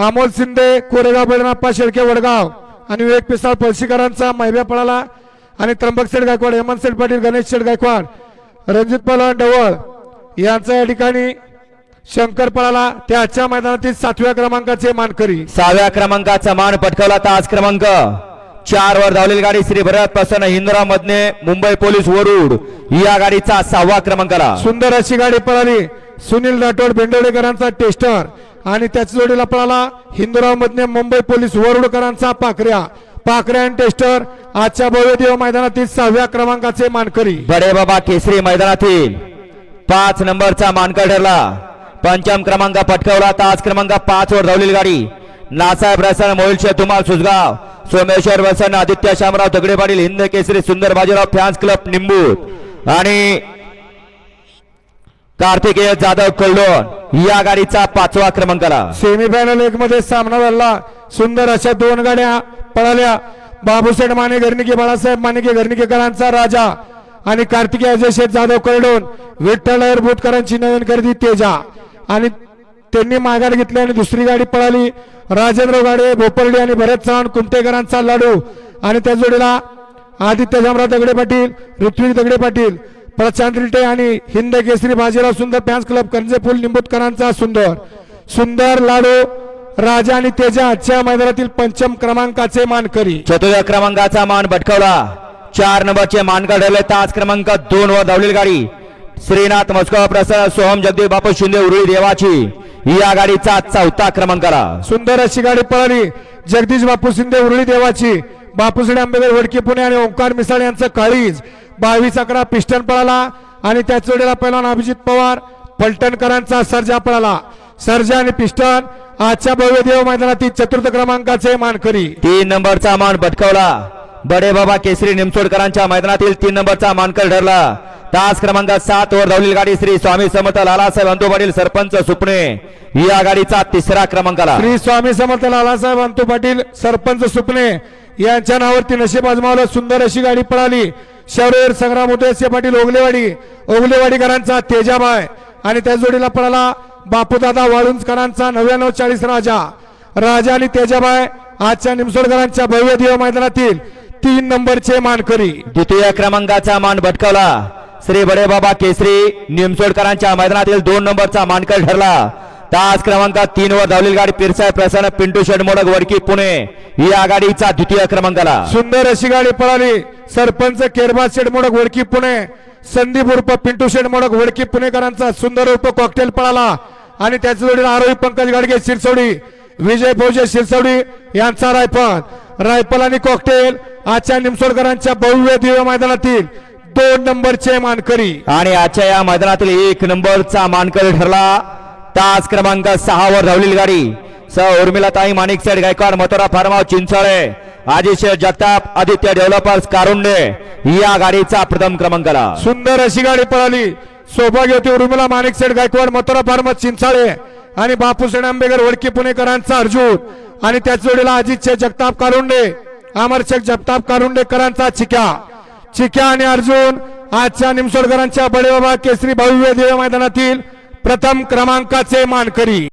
अमोल शिंदे कोरेगाव बैलनाप्पा शेळके वडगाव आणि विवेक पिसाळ पळशीकरांचा मैब्या पळाला. आणि त्र्यंबक शेठ गायकवाड हेमंत शेठ पाटील गणेश शेठ गायकवाड रणजित पलवान डवळ यांचा या ठिकाणी शंकर पळाला. ते आजच्या मैदानातील सातव्या क्रमांकाचे मानकरी. सहाव्या क्रमांकाचा मान पटकावला तास क्रमांक. चार वर धावलेली गाडी श्री भरत प्रसन्न हिंदराव मधने मुंबई पोलीस वरुड. या गाडीचा सहावा क्रमांकाला. सुंदर अशी गाडी पळाली. सुनील राठोड भेंडोळेकरांचा टेस्टर आणि त्याच जोडीला पळाला हिंदुराव मधने मुंबई पोलीस वरुडकरांचा पाखऱ्या. पाखऱ्या आणि टेस्टर आजच्या भव्यदेव मैदानातील सहाव्या क्रमांकाचे मानकरी. बडे बाबा केसरी मैदानातील पाच नंबरचा मानकर ठरला. पंचम क्रमांक पटकवला. तास क्रमांक पाच वर धावलेली गाडी. नासाहेब रसन मोहिलशे तुमाल सुजगाव सोमेश्वर वसन आदित्य शामराव दगडे पाटील हिंद केसरी सुंदर बाजीराव फॅन्स क्लब निंबूत. आणि कार्तिकेय जाधव कल्लोन या गाडीचा पाचवा क्रमांकाला सेमीफायनल एक मध्ये सामना झाला. सुंदर अशा दोन गाड्या पळाल्या. बाबूसेठ माने घरणिके बाळासाहेब मानेके घरणिकेकरांचा राजा आणि कार्तिकी अजय शेठ जाधव करडून विठ्ठल अयर भूतकरांची नवीन खरेदी तेजा. आणि त्यांनी माघार घेतली आणि दुसरी गाडी पळाली. राजेंद्र गाडे भोपर्डी आणि भरत चव्हाण कुमटेकरांचा लाडू. आणि त्या जोडीला आदित्य जामराव दगडे पाटील ऋत्विक दगडे पाटील प्रशांत रिटे आणि हिंद केसरी बाजीराव सुंदर फॅन्स क्लब कंजेफुल निंबूतकरांचा सुंदर. सुंदर लाडू राजा आणि तेजा आजच्या मैदानातील पंचम क्रमांकाचे मानकरी. चतुर्थ क्रमांकाचा मान भटकवला. चार नंबरचे मानकर ठरले तास क्रमांक दोन वर धावलेली गाडी. श्रीनाथ मस्को प्रसन्न सोहम जगदीप बापू शिंदे उरुळी देवाची. या गाडीचा चौथा क्रमांकाला. सुंदर अशी गाडी पळाली. जगदीश बापू शिंदे उरळी देवाची. बापूसडे आंबेडकर वडकी पुणे आणि ओंकार मिसाळ यांचं काळीज. बावीस अकरा पिस्टन पळाला आणि त्याच जोडीला पहिलवान अभिजित पवार पलटणकरांचा सर्जा पळाला. सर्जा आणि पिस्टन आजच्या भव्य देव मैदानातील चतुर्थ क्रमांकाचे मानकरी. तीन नंबरचा मान भटकवला. बडे बाबा केसरी निमसोडकरांच्या मैदानातील तीन नंबरचा मानकर ठरला. तास क्रमांक सात वर धावलेली गाडी श्री स्वामी समर्थ लालासाहेब अंतू पाटील सरपंच सुपणे. या गाडीचा तिसरा क्रमांकाला श्री स्वामी समर्थ लालासाहेब अंतू पाटील सरपंच सुपणे यांच्या नावावरती नशीब आजमावलं. सुंदर अशी गाडी पळाली. शौर्य संग्राम उदयसिंह पाटील ओगलेवाडी. ओगलेवाडीकरांचा तेजाबाय. आणि त्या जोडीला पळाला बापूदादा वाळुंजकरांचा नव्याण्णव चाळीस राजा. राजा आणि तेजाबाय आजच्या निमसोडकरांच्या भव्य देव मैदानातील तीन नंबरचे मानकरी. द्वितीय क्रमांकाचा मान भटकवला. श्री बडे बाबा केसरी निमसोडकरांच्या मैदानातील दोन नंबरचा मानकर ठरला. तास क्रमांक तीन वर धावलेली गाडी पिरसाय प्रसन्न पिंटू शेड मोडक वडकी पुणे. या गाडीचा द्वितीय क्रमांकाला. सुंदर अशी गाडी पळाली. सरपंच केरबाज शेडमोडक वडकी पुणे संदीप उर्फ पिंटू शेड मोडक वडकी पुणेकरांचा सुंदर उर्फ कॉकटेल पळाला. आणि त्याच्या जोडीला आरोही पंकज गाडगे शिरसवडी विजय भोजे शिरसवडी यांचा रायफल. रायफल आणि कॉकटेल आजच्या निमसोडकरांच्या भव्य दिव्य मैदानातील दोन नंबरचे मानकरी. आणि आजच्या या मैदानातील एक नंबरचा मानकरी ठरला. तास क्रमांक सहा वर धावलेली गाडी. स उर्मिलाताई माणिक सेठ गायकवाड मथुरा फार्माव चिंचळे. आदिशय जगताप आदित्य डेव्हलपर्स कारुंडे या गाडीचा प्रथम क्रमांकाला सुंदर अशी गाडी पळाली. सौभाग्यवती उर्मिला माणिक सेठ गायकवाड मथुरा फार्मा चिंचाळे. आणि बापूसेठ आंबेकर वडकी पुणेकरांचा अर्जुन. आणि त्याच जोडीला अजित जगताप कारुंडे अमरशेख जगताप कारुंडेकरांचा चिक्या. चिक्या आणि अर्जुन आजच्या निमसोडकरांच्या बडेबाबा केसरी भव्य देव मैदानातील प्रथम क्रमांकाचे मानकरी.